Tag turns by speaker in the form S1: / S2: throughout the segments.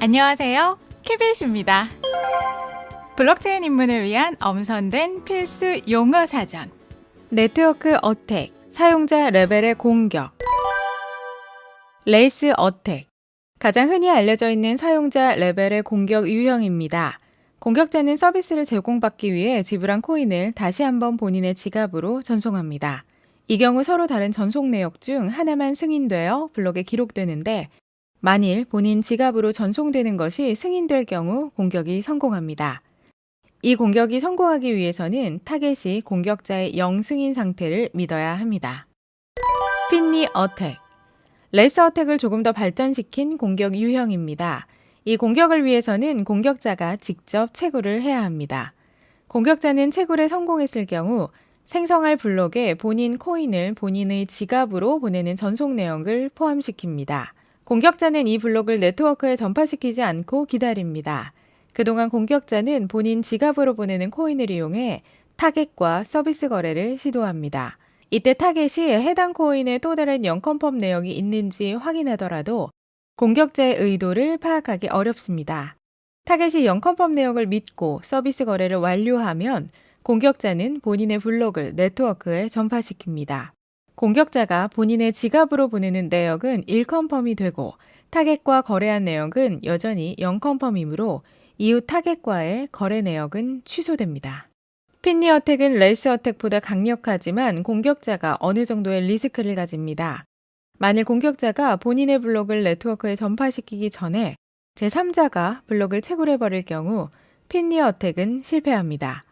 S1: 안녕하세요. 캐비잇입니다. 블록체인 입문을 위한 엄선된 필수 용어 사전. 네트워크 어택, 사용자 레벨의 공격. 레이스 어택. 가장 흔히 알려져 있는 사용자 레벨의 공격 유형입니다. 공격자는 서비스를 제공받기 위해 지불한 코인을 다시 한번 본인의 지갑으로 전송합니다. 이 경우 서로 다른 전송 내역 중 하나만 승인되어 블록에 기록되는데 만일 본인 지갑으로 전송되는 것이 승인될 경우 공격이 성공합니다. 이 공격이 성공하기 위해서는 타겟이 공격자의 영승인 상태를 믿어야 합니다. 핀니 어택. 레스 어택을 조금 더 발전시킨 공격 유형입니다. 이 공격을 위해서는 공격자가 직접 채굴을 해야 합니다. 공격자는 채굴에 성공했을 경우 생성할 블록에 본인 코인을 본인의 지갑으로 보내는 전송 내역을 포함시킵니다. 공격자는 이 블록을 네트워크에 전파시키지 않고 기다립니다. 그동안 공격자는 본인 지갑으로 보내는 코인을 이용해 타겟과 서비스 거래를 시도합니다. 이때 타겟이 해당 코인에 또 다른 영컨펌 내역이 있는지 확인하더라도 공격자의 의도를 파악하기 어렵습니다. 타겟이 영컨펌 내역을 믿고 서비스 거래를 완료하면 공격자는 본인의 블록을 네트워크에 전파시킵니다. 공격자가 본인의 지갑으로 보내는 내역은 1컨펌이 되고 타겟과 거래한 내역은 여전히 0컨펌이므로 이후 타겟과의 거래 내역은 취소됩니다. 핀니 어택은 레이스 어택보다 강력하지만 공격자가 어느 정도의 리스크를 가집니다. 만일 공격자가 본인의 블록을 네트워크에 전파시키기 전에 제3자가 블록을 채굴해버릴 경우 핀니 어택은 실패합니다.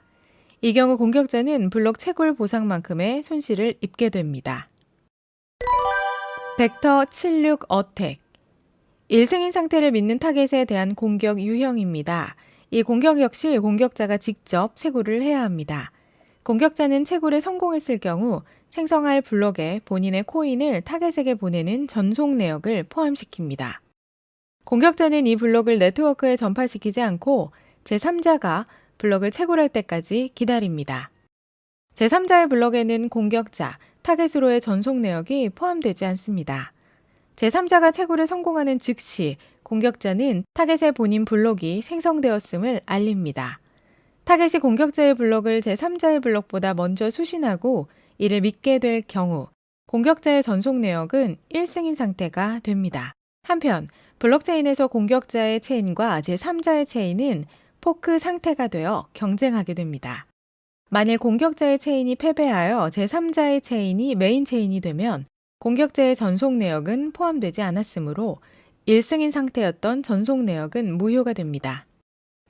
S1: 이 경우 공격자는 블록 채굴 보상만큼의 손실을 입게 됩니다. 벡터 76 어택 1승인 상태를 믿는 타겟에 대한 공격 유형입니다. 이 공격 역시 공격자가 직접 채굴을 해야 합니다. 공격자는 채굴에 성공했을 경우 생성할 블록에 본인의 코인을 타겟에게 보내는 전송 내역을 포함시킵니다. 공격자는 이 블록을 네트워크에 전파시키지 않고 제3자가 블록을 채굴할 때까지 기다립니다. 제3자의 블록에는 공격자, 타겟으로의 전송 내역이 포함되지 않습니다. 제3자가 채굴에 성공하는 즉시 공격자는 타겟의 본인 블록이 생성되었음을 알립니다. 타겟이 공격자의 블록을 제3자의 블록보다 먼저 수신하고 이를 믿게 될 경우 공격자의 전송 내역은 1승인 상태가 됩니다. 한편 블록체인에서 공격자의 체인과 제3자의 체인은 포크 상태가 되어 경쟁하게 됩니다. 만일 공격자의 체인이 패배하여 제3자의 체인이 메인 체인이 되면 공격자의 전송 내역은 포함되지 않았으므로 1승인 상태였던 전송 내역은 무효가 됩니다.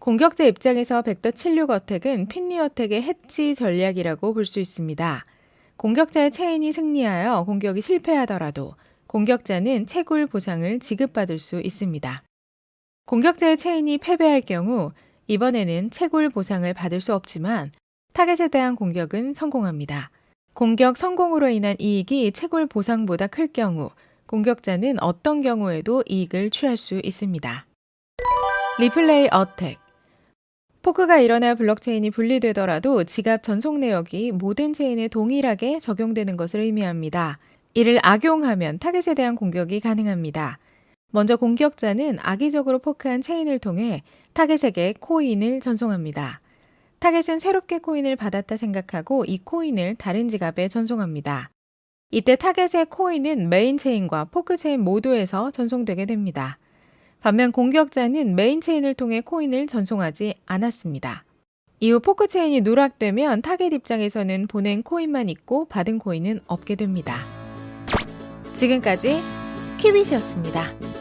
S1: 공격자 입장에서 벡터 76 어택은 핀니 어택의 해치 전략이라고 볼 수 있습니다. 공격자의 체인이 승리하여 공격이 실패하더라도 공격자는 채굴 보상을 지급받을 수 있습니다. 공격자의 체인이 패배할 경우 이번에는 채굴 보상을 받을 수 없지만 타겟에 대한 공격은 성공합니다. 공격 성공으로 인한 이익이 채굴 보상보다 클 경우 공격자는 어떤 경우에도 이익을 취할 수 있습니다. 리플레이 어택 포크가 일어나 블록체인이 분리되더라도 지갑 전송 내역이 모든 체인에 동일하게 적용되는 것을 의미합니다. 이를 악용하면 타겟에 대한 공격이 가능합니다. 먼저 공격자는 악의적으로 포크한 체인을 통해 타겟에게 코인을 전송합니다. 타겟은 새롭게 코인을 받았다 생각하고 이 코인을 다른 지갑에 전송합니다. 이때 타겟의 코인은 메인 체인과 포크 체인 모두에서 전송되게 됩니다. 반면 공격자는 메인 체인을 통해 코인을 전송하지 않았습니다. 이후 포크 체인이 누락되면 타겟 입장에서는 보낸 코인만 있고 받은 코인은 없게 됩니다. 지금까지 키빗이었습니다.